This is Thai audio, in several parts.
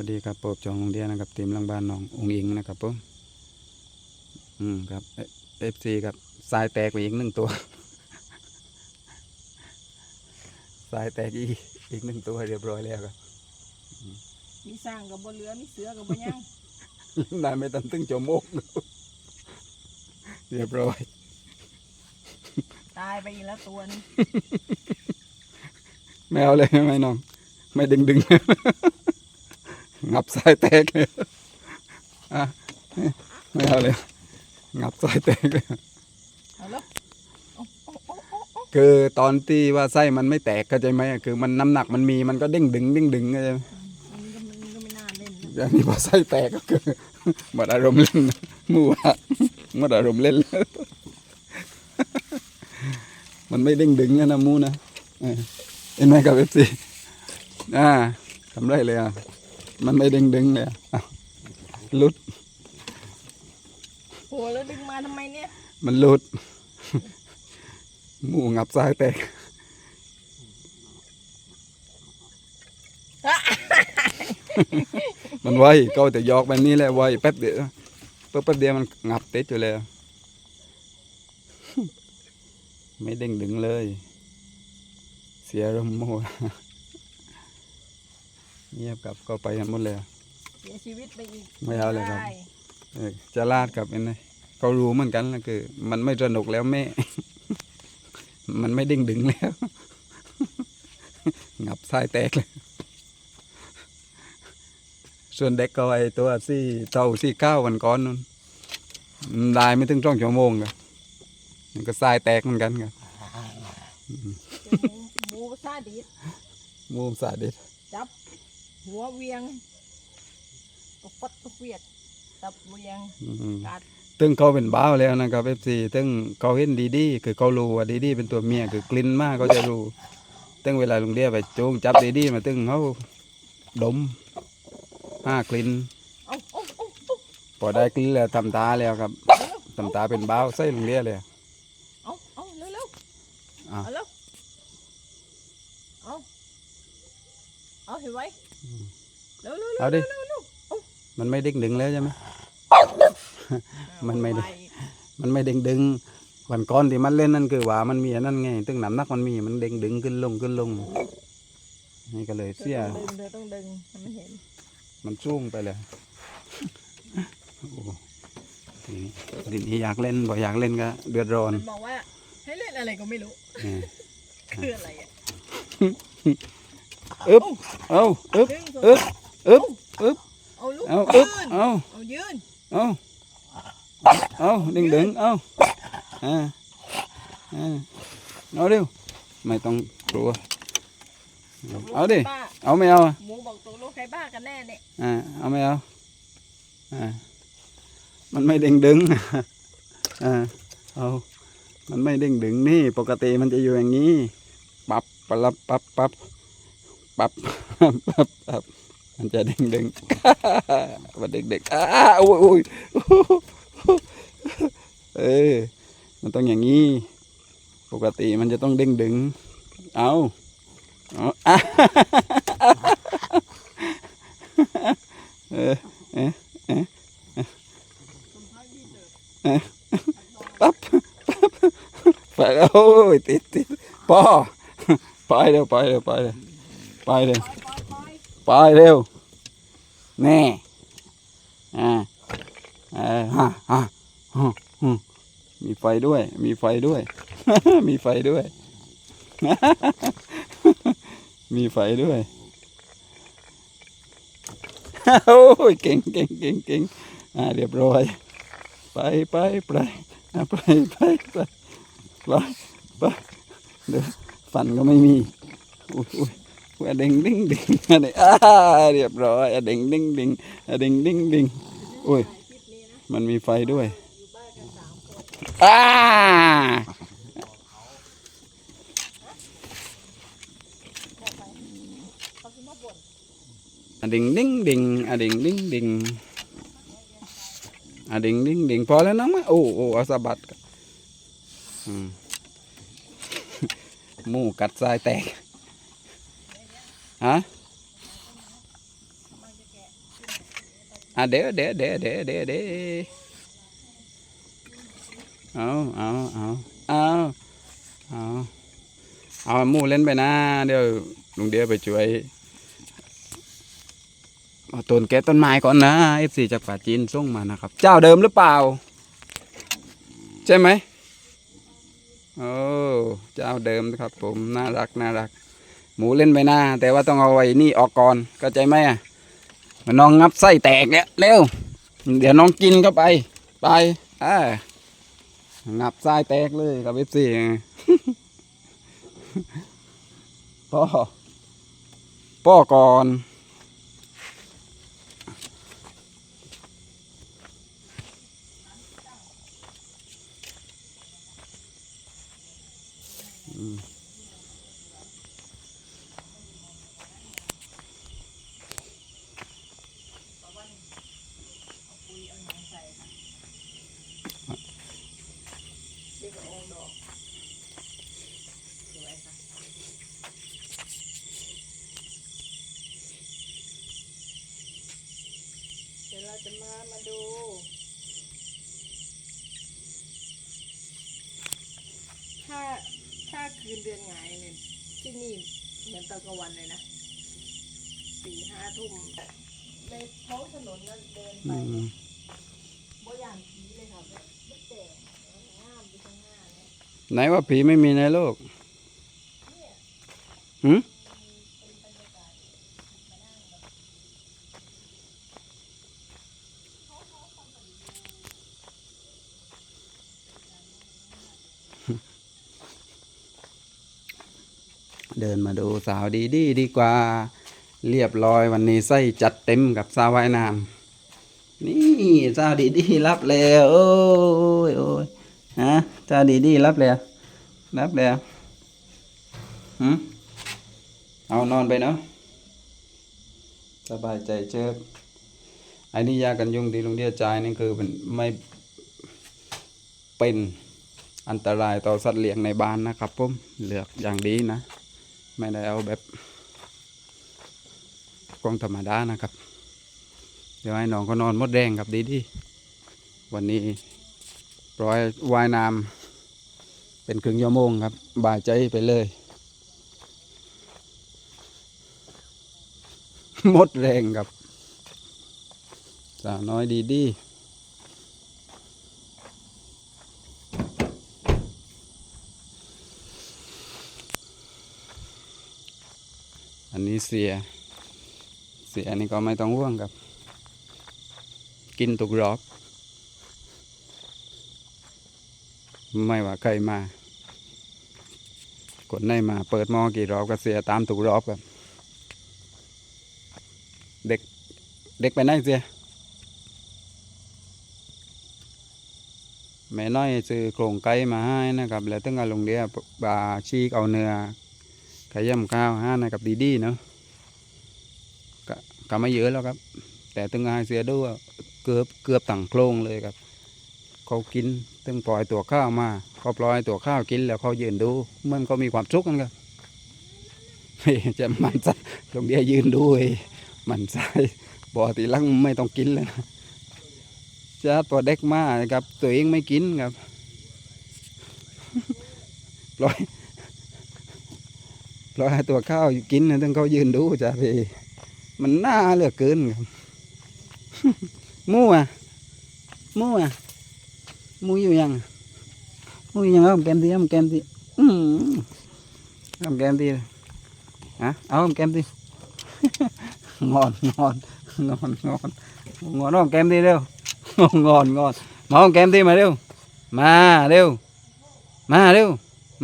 วัสดีครับปบจองโรงเรียนนะครับทีมหลังบ้านน้ององอิงนะครับผมอืมครับเอฟซีครับสายแตกไปอีกหนึ่งตัวสายแตกอีกอีกหนึ่งตัวเรียบร้อยแล้วครับมีสร้างกับบนเรือมีเสือกับบนยังได้ไม่ตันตึงจมกเรียบร้อย ตายไปอีกแล้วตัวนึงไม่เอาเลยไม่น้อง ไม่ดึงดึง งับสายแตกเลยอะไม่เอาเลยงับสายแตกเลยเอาแล้วเอาเอาเอาเอาเอาคือตอนที่ว่าไส้มันไม่แตกเข้าใจไหมคือมันน้ำหนักมันมีมันก็เด้งดึงเด้งดึงเข้าใจไหมมันก็มันก็ไม่น่าเล่นนะอย่างนี้พอไส้แตกก็คือหมดอารมณ์เล่นมั่วหมดอารมณ์เล่นแล้วมันไม่เด้งดึงนะนะมูนะเออเห็นไหมกับเอฟซีอ่าทำไรเลยอะ มันไม่เด้งดึงเลยอะอ้าวหลุดโหแล้วดึงมาทำไมเนี่ย มันหลุด หมูงับซ้ายแตกมันไวก็แต่ยอกแบบนี้แหละไวแป๊บเดียวแป๊บเดียวมันงับเต็ดอยู่แล้ว ไม่เด้งดึงเลย เสียรมโมด เงียบกลับก็ไปกันหมดแล้วเสียชีวิตไปอีกไม่เอาเลยครับได้เออจะลาดกับเอ็นไงเขารู้เหมือนกันนะคือ มันไม่สนุกแล้วแม่ มันไม่เด้งดึงแล้ว งับสายแตกเลยส่วนเด็กก็ไอตัวสี่เท่าสี่เก้าวันก่อนนู่นมันได้ไม่ถึงช่องชั่วโมงครับมันก็สายแตกเหมือนกันครับเป็นหมูซาดิสมูมสาดิสจับ หัวเวียงตกฟัดตกเวียดจับเวียงอืมกัดตึงเขาเป็นบ้าวแล้วนะครับเอฟซีตึงเขาเห็นดีดีคือเขารู้ว่าดีดีเป็นตัวเมียคือกลิ่นมากเขาจะรู้ตึงเวลาลุงเดียไปจูงจับดีดีมาตึงเขาดมห้ากลิ่นเอาเอาเอาเอาพอได้กลิ่นแล้วทำตาแล้วครับทำตาเป็นบ้าวใส่ลุงเดียเลย เอาเอาเร็วเร็ว อะ เอาเร็วเอาเอาเห็นไว้ เร็วเร็วเร็วเอาดิเร็วเร็วมันไม่เด้งดึงแล้วใช่ไหมมันไม่ได้เอาว้มันไม่เด้งดึงวันก่อนที่มันเล่นนั่นคือว่ามันมีอันนั่นไงตึงน้ำหนักมันมีมันเด้งดึงขึ้นลงขึ้นลง นี่ก็เลยเสียต้องดึงเธอต้องดึงให้มันเห็น มันสูงไปเลยโอ้โหทีนี้ทีนี้อยากเล่นบ่อยากเล่นก็เดือดร้อนมันบอกว่าให้เล่นอะไรก็ไม่รู้เออคืออะไรอะอึ๊บเอาอึ๊บดึงสองอึ๊บ อึ๊บอึ๊บเอาลูกเอาอึ๊บยืนเอาเอายืนเอาเอาดึงดึงเอาอ่าอ่าเอาเร็วไม่ต้องกลัวเอาดิบ้าเอาไม่เอาอะหมูบอกตกลงใครบ้ากันแน่เนี่ยอ่าเอาไม่เอาอ่ามันไม่เด้งดึงอ่าเอามันไม่เด้งดึงนี่ ปกติมันจะอยู่อย่างนี้ ปับปรับปับปับปับปับปับ มันจะด้งดึงมันด็กเด็กๆอ้าโอ้ยโอ้ยเออ มันต้องอย่างนี้ ปกติมันจะต้องด้งดึง เอาเออเออเออปั๊บปั๊บไปแล้วโอ้ยติดติดปอไปเร็วไปเร็วไปเร็วไปเร็ว ไปเร็วแน่อ่าเออฮะฮะฮะมีไฟด้วย มีไฟด้วย มีไฟด้วย มีไฟด้วย โอ้ยเก่งเก่งเก่งเก่งอ่าเรียบร้อย ไปไปไปไปไปไปไปไปเดี๋ยวฟันก็ไม่มีอุ้ย อุ้ยอุ้ยอะเด้งดิ้งดิ้งอะไรอ่าเรียบร้อยอะเด้งดิ้งดิ้งอะเด้งดิ้งดิ้งอุ้ย มันมีไฟด้วยอ่าอะดิ่งดิ้งดิ้งอะดิ่งดิ้งดิ้งอะดิ่งดิ้งดิ้งพอแล้วน้องมั้ยโอ้โอ้เอาสะบัดอืมหมูกัดทรายแตก ฮะอะเดี๋ยวเดี๋ยวเดี๋ยวเดี๋ยวเดี๋ยวเดี๋ยวเอาเอาเอาเอาเอาเอาหมูเล่นไปนะ เดี๋ยวลุงเดียไปช่วยเอาต้นแกะต้นไม้ก่อนนะเอฟซีจากป่าจีนส่งมานะครับ เจ้าเดิมหรือเปล่า ใช่ไหมโอ้เจ้าเดิมครับผมน่ารักน่ารัก หมูเล่นไปหน้า แต่ว่าต้องเอาไว้นี่ออกก่อนเข้าใจไหมอะมันน้องงับไส้แตกเนี่ยเร็วเดี๋ยวน้องกินเข้าไป ไปอ่างับไส้แตกเลยกับเอฟซีพ่อพ่อก่อนก็องดอกสวยค่ะ เดี๋ยวเราจะมามาดูถ้าถ้าคืนเดือนหงายเนี่ยที่นี่เหมือนตอนกลางวันเลยนะสี่ห้าทุ่มในท้องถนนนั้นเดินไปอืมบ่อย่างผีเลยค่ะแบบไม่แต่งงามอยู่ข้างหน้าเนี่ยไหนว่าผีไม่มีในโลกหืม เดินมาดูสาวดีดีดีกว่า เรียบร้อยวันนี้ไส้จัดเต็มกับสาวว่ายน้ำนี่สาวดีดีรับแล้วโอ้ยโอ้ยฮะสาวดีดีรับแล้วรับแล้วหืมเอานอนไปเนาะสบายใจเชิบไอ้นี่ยากันยุงที่ลุงเดียจ่ายนี่คือมันไม่เป็นอันตรายต่อสัตว์เลี้ยงในบ้านนะครับผมเลือกอย่างดีนะ ไม่ได้เอาแบบกล้องธรรมดานะครับ เดี๋ยวให้น้องก็นอนมดแดงครับดีดีวันนี้ปล่อยว่ายน้ำเป็นครึ่งชั่วโมงครับ บายใจไปเลย หมดแรงครับสาวน้อยดีดี อันนี้เสีย เสียนี่ก็ไม่ต้องห่วงครับ กินทุกรอบ ไม่ว่าใครมากดในมาเปิดมอกี่รอบก็เสียตามทุกรอบครับ เด็ก เด็กไปไหนเสียแม่น้อยซื้อโครงไก่มาให้นะครับ แล้วถึงเอาลงเดียบาชีกเอาเนื้อ ย่ำข้าวห้นะครับดีๆเนาะก็ก็ไม่เยอะแล้วครับ แต่ตึงให้เสียด้วยเกือบเกือบตั้งโครงเลยครับ เขากินตึงปล่อยตัวข้าวมาเขาปล่อยตัวข้าวกินแล้วเขายืนดูเหมันก็มีความสุขกันครับจะมันใส่ลงเดียยืนดูเมันใส่ปกติลังไม่ต้องกินเลยนะจะพอเด็กมากครับ ตัวเองไม่กินครับปล่อย ปล่อยให้ตัวข้าวกินนะต้องเขายืนดูจ้ะพี่มันน่าเหลือเกินครับมู่อะมู่อะมู่อยู่ยังมู่อยู่ยังเอาแกมตีเอาแกมตีอืมเอาแกมตีฮะเอาแกมตีงอนงอนงอนงอนงอนเอาแกมตีเร็วงอนงอนมาเอาแกมตีมาเร็วมาเร็วมาเร็ว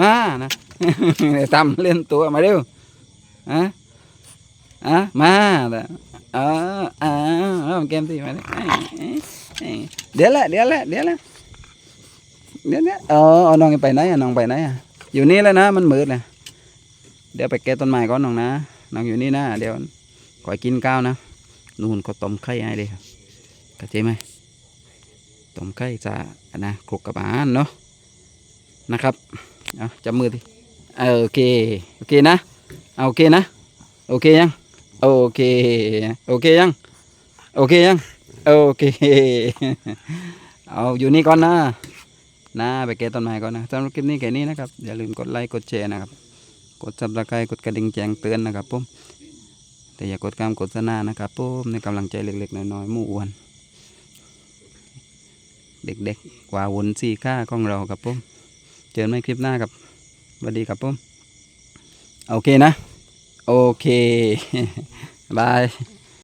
มานะ ทำเล่นตัวมาเร็วฮะอะมาแต่เออเออเอาเกมตีมาเดี๋ยวละเดี๋ยวละเดี๋ยวละเดี๋ยวละเออเอาน้องไปไหนอะน้องไปไหนอะอยู่นี่แล้วนะมันมืดเลยเดี๋ยวไปแก้ต้นไม้ก่อนน้องนะน้องอยู่นี่นะเดี๋ยวขอยกินข้าวนะนู่นก็ต้มไข่ให้เลยครับเข้าใจไหมต้มไข่จะนะคลุกกับอาหารเนาะนะครับ เอาจับมือดิเออ โอเค โอเคนะเอาโอเคนะ โอเคยัง โอเค โอเคยัง โอเคยัง โอเค เอาอยู่นี่ก่อนนะนะไปแก้ต้นไม้ก่อนนะสำหรับคลิปนี้แค่นี้นะครับ อย่าลืมกดไลค์ กดแชร์นะครับ กดซับสไครต์กดกระดิ่งแจ้งเตือนนะครับผมแต่อย่ากดการโฆษณานะครับผมในกำลังใจเล็กๆน้อยๆหมู่อ้วน เด็กๆกว่าวนสี่ค่าของเราครับผมเจอกันใหม่คลิปหน้าครับ สวัสดีครับผมโอเคนะ โอเค บาย